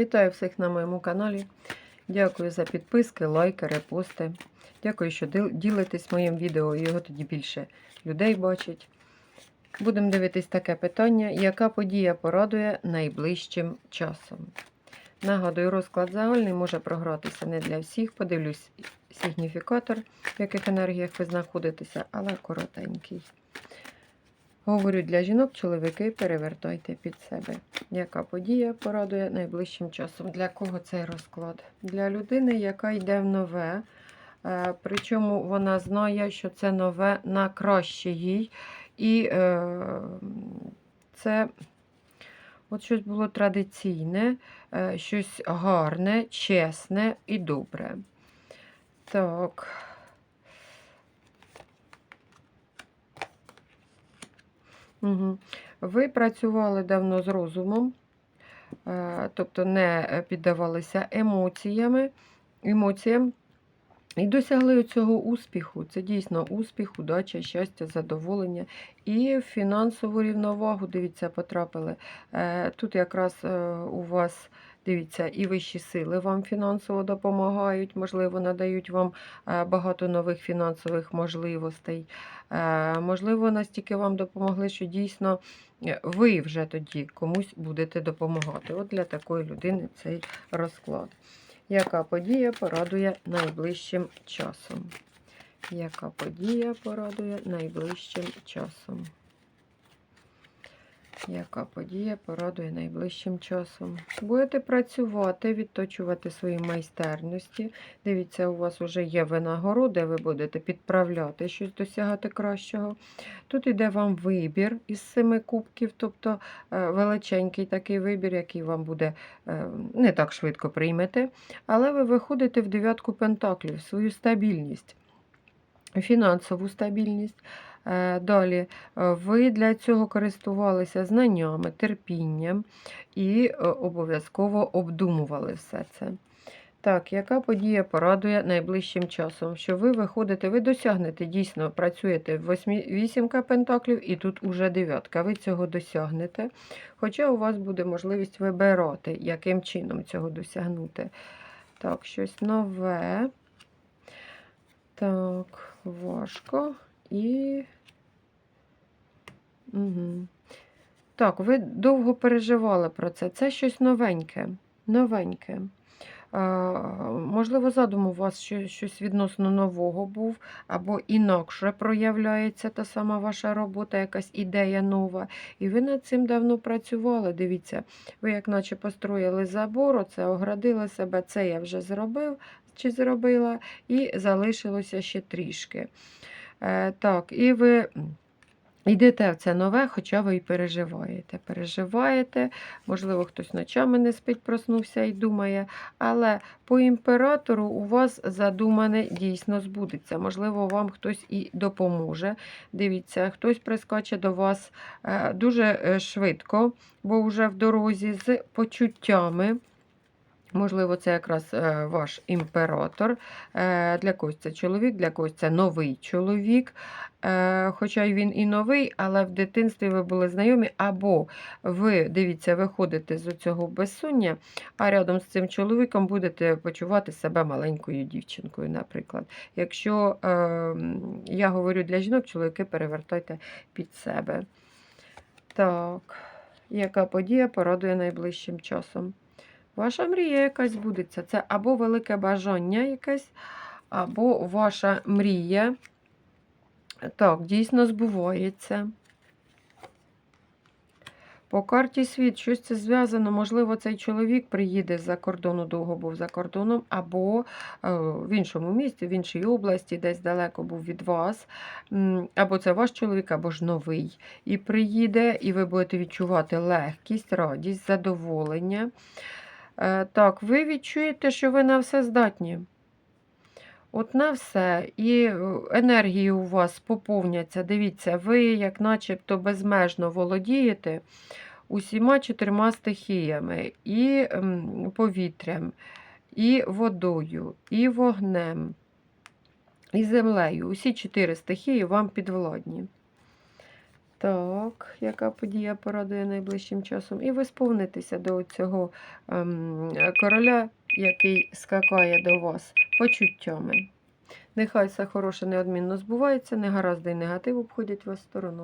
Вітаю всіх на моєму каналі. Дякую за підписки, лайки, репости. Дякую, що ділитесь моїм відео, його тоді більше людей бачить. Будемо дивитись таке питання: яка подія порадує найближчим часом? Нагадую, розклад загальний може програтися не для всіх. Подивлюсь сигніфікатор, в яких енергіях ви знаходитеся, але коротенький. Говорю для жінок, чоловіки, перевертайте під себе. Яка подія порадує найближчим часом? Для кого цей розклад? Для людини, яка йде в нове. Е, Причому вона знає, що це нове на краще їй. І е, це от щось було традиційне, е, щось гарне, чесне і добре. Так. Угу. Ви працювали давно з розумом, е, тобто не піддавалися емоціями, емоціям і досягли цього успіху. Це дійсно успіх, удача, щастя, задоволення і в фінансову рівновагу, дивіться, потрапили. Е, Тут якраз е, у вас. Дивіться, і вищі сили вам фінансово допомагають, можливо, надають вам е, багато нових фінансових можливостей. Е, Можливо, настільки вам допомогли, що дійсно е, ви вже тоді комусь будете допомагати. От для такої людини цей розклад. Яка подія порадує найближчим часом? Яка подія порадує найближчим часом? Яка подія порадує найближчим часом? Будете працювати, відточувати свої майстерності. Дивіться, у вас вже є винагороди, ви будете підправляти щось, досягати кращого. Тут йде вам вибір із семи кубків, тобто е, величенький такий вибір, який вам буде е, не так швидко приймете. Але ви виходите в дев'ятку пентаклів, свою стабільність, фінансову стабільність. Е, Далі, е, ви для цього користувалися знаннями, терпінням і е, обов'язково обдумували все це. Так, яка подія порадує найближчим часом? Що ви виходите, ви досягнете, дійсно працюєте вісімка пентаклів і тут уже дев'ятка. Ви цього досягнете. Хоча у вас буде можливість вибирати, яким чином цього досягнути. Так, щось нове. Так, важко. І. Угу. Так, ви довго переживали про це. Це щось новеньке. Новеньке. Можливо, задум у вас що- щось відносно нового був, або інакше проявляється та сама ваша робота, якась ідея нова. І ви над цим давно працювали. Дивіться, ви як наче построїли забор, оце оградили себе, це я вже зробив чи зробила, і залишилося ще трішки. Е, так, і ви йдете в це нове, хоча ви і переживаєте. Переживаєте, можливо, хтось ночами не спить, проснувся і думає, але по імператору у вас задумане дійсно збудеться. Можливо, вам хтось і допоможе. Дивіться, хтось прискоче до вас е, дуже е, швидко, бо вже в дорозі з почуттями. Можливо, це якраз е, ваш імператор. Е, Для когось це чоловік, для когось це новий чоловік. Е, Хоча він і новий, але в дитинстві ви були знайомі, або ви, дивіться, виходите з цього безсоння, а рядом з цим чоловіком будете почувати себе маленькою дівчинкою, наприклад. Якщо я говорю для жінок, чоловіки перевертайте під себе. Так, яка подія порадує найближчим часом? Ваша мрія якась збудеться. Це або велике бажання якесь, або ваша мрія. Так, дійсно збувається. По карті світ, щось це зв'язано. Можливо, цей чоловік приїде з-за кордону, довго був за кордоном, або е, в іншому місті, в іншій області, десь далеко був від вас. Або це ваш чоловік, або ж новий. І приїде, і ви будете відчувати легкість, радість, задоволення. Е, Так, ви відчуєте, що ви на все здатні. От на все. І е, енергії у вас поповняться. Дивіться, ви, як начебто, безмежно володієте усіма чотирма стихіями: і ем, повітрям, і водою, і вогнем, і землею. Усі чотири стихії вам підвладні. Так, яка подія порадує найближчим часом? І ви сповнитеся до цього ем, короля, який скакає до вас почуттями. Нехай все хороше неодмінно збувається, негаразди і негатив обходять вас стороною.